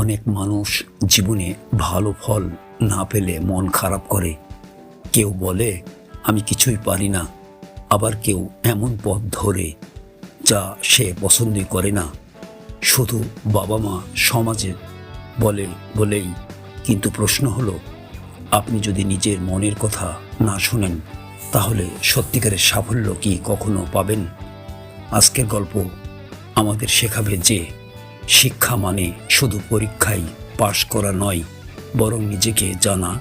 অনেক মানুষ জীবনে ভালো ফল না পেলে মন খারাপ করে। কেউ বলে, আমি কিছুই পারি না। আবার কেউ এমন পথ ধরে যা সে পছন্দই করে না। শুধু বাবা মা সমাজে বলে বলেই কিন্তু প্রশ্ন হলো, আপনি যদি নিজের মনের কথা না শোনেন, তাহলে সত্যিকারের সাফল্য কি কখনো পাবেন? আজকের গল্প আমাদের শেখাবে যে শিক্ষা মানে শুধু পরীক্ষায় পাশ করা নয়, বরং নিজেকে জানা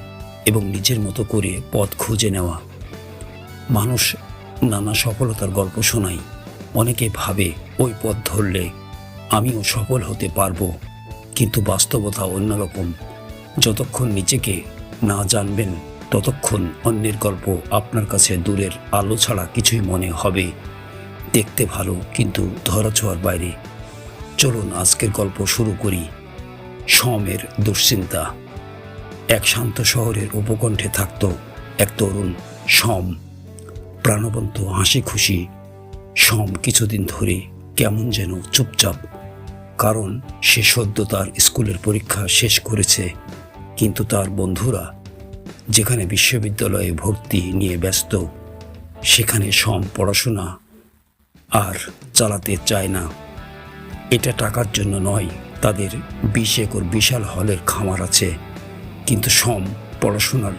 এবং নিজের মতো করে পথ খুঁজে নেওয়া। মানুষ নানা সফলতার গল্প শোনায়। অনেকে ভাবে ওই পথ ধরলে আমিও সফল হতে পারব, কিন্তু বাস্তবতা অন্যরকম। যতক্ষণ নিজেকে না জানবেন, ততক্ষণ অন্যের গল্প আপনার কাছে দূরের আলো ছাড়া কিছুই মনে হবে। দেখতে ভালো, কিন্তু ধরাছোঁয়ার বাইরে চলুন আজকের গল্প শুরু করি সমের দুশ্চিন্তা। এক শান্ত শহরের উপকণ্ঠে থাকত এক তরুণ সম। প্রাণবন্ত হাসি খুশি সম কিছুদিন ধরে কেমন যেন চুপচাপ। কারণ সে সদ্য তার স্কুলের পরীক্ষা শেষ করেছে। কিন্তু তার বন্ধুরা, যেখানে বিশ্ববিদ্যালয়ে ভর্তি নিয়ে ব্যস্ত, সেখানে সম পড়াশোনা আর চালাতে চায় না। এটা টাকার জন্য নয়, তাদের বিশ একর বিশাল হলের খামার আছে। কিন্তু সম পড়াশোনার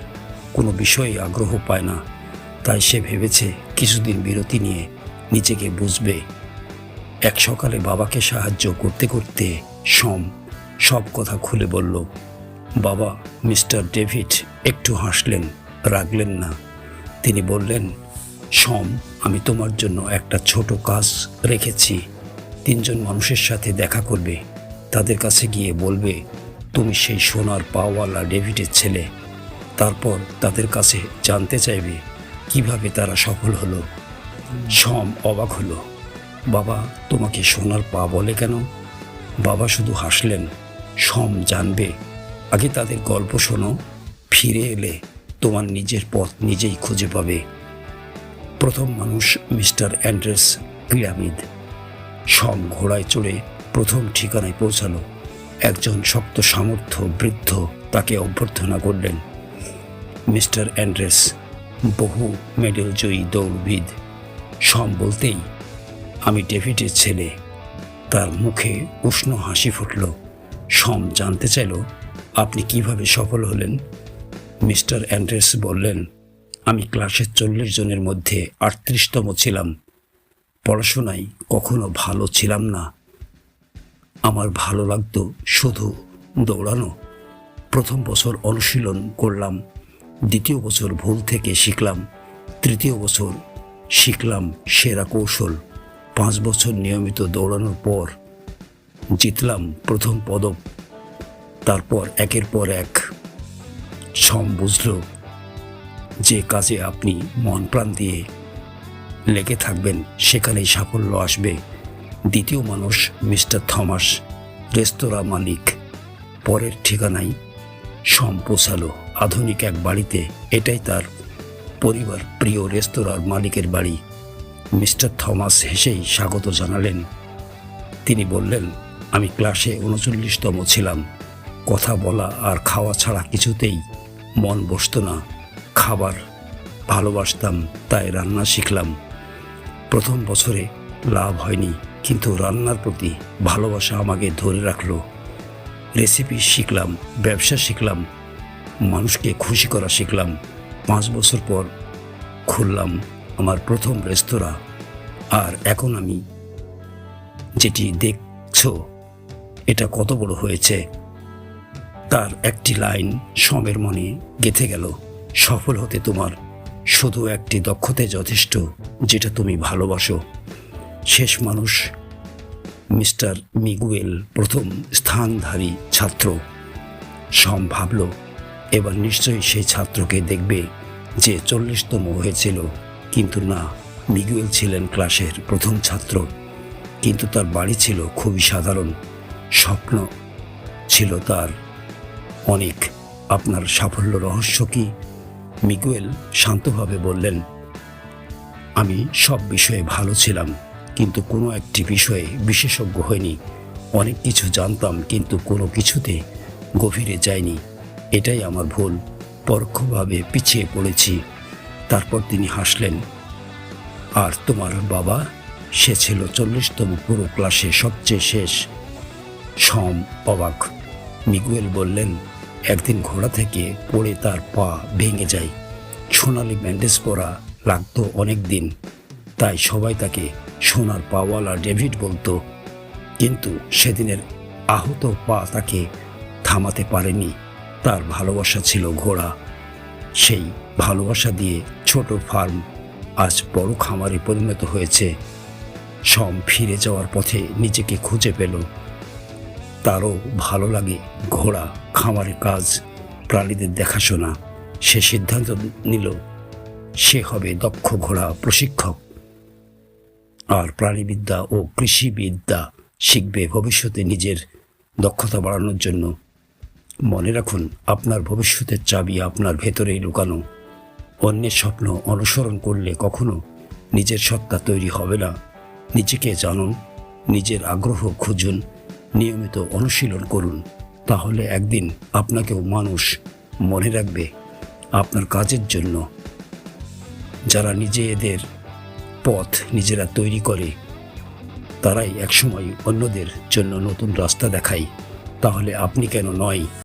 কোনো বিষয়ে আগ্রহ পায় না। তাই সে ভেবেছে কিছুদিন বিরতি নিয়ে নিজেকে বুঝবে। এক সকালে বাবাকে সাহায্য করতে করতে সম সব কথা খুলে বলল, বাবা, মিস্টার ডেভিড, একটু হাসলেন, রাগলেন না। তিনি বললেন, সম, আমি তোমার জন্য একটা ছোট কাজ রেখেছি। তিনজন মানুষের সাথে দেখা করবে, তাদের কাছে গিয়ে বলবে, তুমি সেই সোনার পাওয়ালা ডেভিডের ছেলে। তারপর তাদের কাছে জানতে চাইবে, কীভাবে তারা সফল হলো? সম অবাক হলো, বাবা, তোমাকে সোনার পা বলে কেন? বাবা শুধু হাসলেন, সম জানবে। আগে তাদের গল্প শোনো, ফিরে এলে তোমার নিজের পথ নিজেই খুঁজে পাবে। প্রথম মানুষ মিস্টার অ্যান্ড্রেস পিরামিড। সম ঘোড়ায় চড়ে প্রথম ঠিকানায় পৌঁছালো। একজন শক্ত সামর্থ্য বৃদ্ধ তাকে অভ্যর্থনা করলেন, মিস্টার অ্যান্ড্রেস, বহু মেডেল জয়ী দৌড়বিদ। সম বলতেই আমি ডেভিডের ছেলে। তার মুখে উষ্ণ হাসি ফুটল। সম জানতে চাইল, আপনি কীভাবে সফল হলেন? মিস্টার অ্যান্ড্রেস বললেন, আমি ক্লাসের চল্লিশ জনের মধ্যে আটত্রিশতম ছিলাম। পড়াশোনায় কখনো ভালো ছিলাম না। আমার ভালো লাগতো শুধু দৌড়ানো। প্রথম বছর অনুশীলন করলাম, দ্বিতীয় বছর ভুল থেকে শিখলাম, তৃতীয় বছর শিখলাম সেরা কৌশল। পাঁচ বছর নিয়মিত দৌড়ানোর পর জিতলাম প্রথম পদক। তারপর একের পর এক সম বুঝল যে কাজে আপনি মন প্রাণ দিয়ে লেগে থাকবেন, সেখানেই সাফল্য আসবে। দ্বিতীয় মানুষ মিস্টার থমাস, রেস্তোরাঁ মালিক। পরের ঠিকানায় সম পৌঁছালো আধুনিক এক বাড়িতে। এটাই তার পরিবার, প্রিয় রেস্তোরাঁর মালিকের বাড়ি। মিস্টার থমাস হেসেই স্বাগত জানালেন। তিনি বললেন, আমি ক্লাসে উনচল্লিশতম ছিলাম। কথা বলা আর খাওয়া ছাড়া কিছুতেই মন বসতো না। খাবার ভালোবাসতাম, তাই রান্না শিখলাম। প্রথম বছরে লাভ হয়নি, কিন্তু রান্নার প্রতি ভালোবাসা আমাকে ধরে রাখল। রেসিপি শিখলাম, ব্যবসা শিখলাম, মানুষকে খুশি করা শিখলাম। পাঁচ বছর পর খুললাম আমার প্রথম রেস্তোরাঁ। আর এখন আমি যেটি দেখছ, এটা কত বড় হয়েছে, তার একটি লাইন সমের মনে গেথে গেল, সফল হতে তোমার শুধু একটি দক্ষতায় যথেষ্ট যেটা তুমি ভালোবাসো। শেষ মানুষ মিস্টার মিগুয়েল প্রথম স্থানধারী ছাত্র। সম ভাবল এবার নিশ্চয়ই সেই ছাত্রকে দেখবে যে চল্লিশতম হয়েছিল, কিন্তু না, মিগুয়েল ছিলেন ক্লাসের প্রথম ছাত্র। কিন্তু তার বাড়ি ছিল খুবই সাধারণ। স্বপ্ন ছিল তার অনেক। আপনার সাফল্য রহস্য কি? মিগুয়েল শান্তভাবে বললেন, আমি সব বিষয়ে ভালো ছিলাম, কিন্তু কোনো একটি বিষয়ে বিশেষজ্ঞ হয়নি অনেক কিছু জানতাম, কিন্তু কোনো কিছুতে গভীরে যায়নি এটাই আমার ভুল। পরোক্ষভাবে পিছিয়ে পড়েছি। তারপর তিনি হাসলেন, আর তোমার বাবা? সে ছিল চল্লিশতম পুরো ক্লাসে সবচেয়ে শেষ। সম অবাক। মিগুয়েল বললেন একদিন ঘোড়া থেকে পড়ে তার পা ভেঙে যায়। সোনালি ব্যান্ডেজ পরা লাগতো অনেক দিন তাই সবাই তাকে সোনার পাওয়ালা ডেভিড বলতো। কিন্তু সেদিনের আহত পা তাকে থামাতে পারেনি। তার ভালোবাসা ছিল ঘোড়া। সেই ভালোবাসা দিয়ে ছোট ফার্ম আজ বড় খামারে পরিণত হয়েছে। সম ফিরে যাওয়ার পথে নিজেকে খুঁজে পেল। তারও ভালো লাগে ঘোড়া, খামারের কাজ, প্রাণীদের দেখাশোনা। সে সিদ্ধান্ত নিল, সে হবে দক্ষ ঘোড়া প্রশিক্ষক। আর প্রাণীবিদ্যা ও কৃষিবিদ্যা শিখবে ভবিষ্যতে নিজের দক্ষতা বাড়ানোর জন্য। মনে রাখুন, আপনার ভবিষ্যতের চাবি আপনার ভেতরেই লুকানো। অন্যের স্বপ্ন অনুসরণ করলে কখনো নিজের সত্তা তৈরি হবে না। নিজেকে জানুন, নিজের আগ্রহ খুঁজুন নিয়মিত অনুশীলন করুন। তাহলে একদিন আপনাকেও মানুষ মনে রাখবে আপনার কাজের জন্য। যারা নিজে এদের পথ নিজেরা তৈরি করে, তারাই একসময় অন্যদের জন্য নতুন রাস্তা দেখায়। তাহলে আপনি কেন নয়?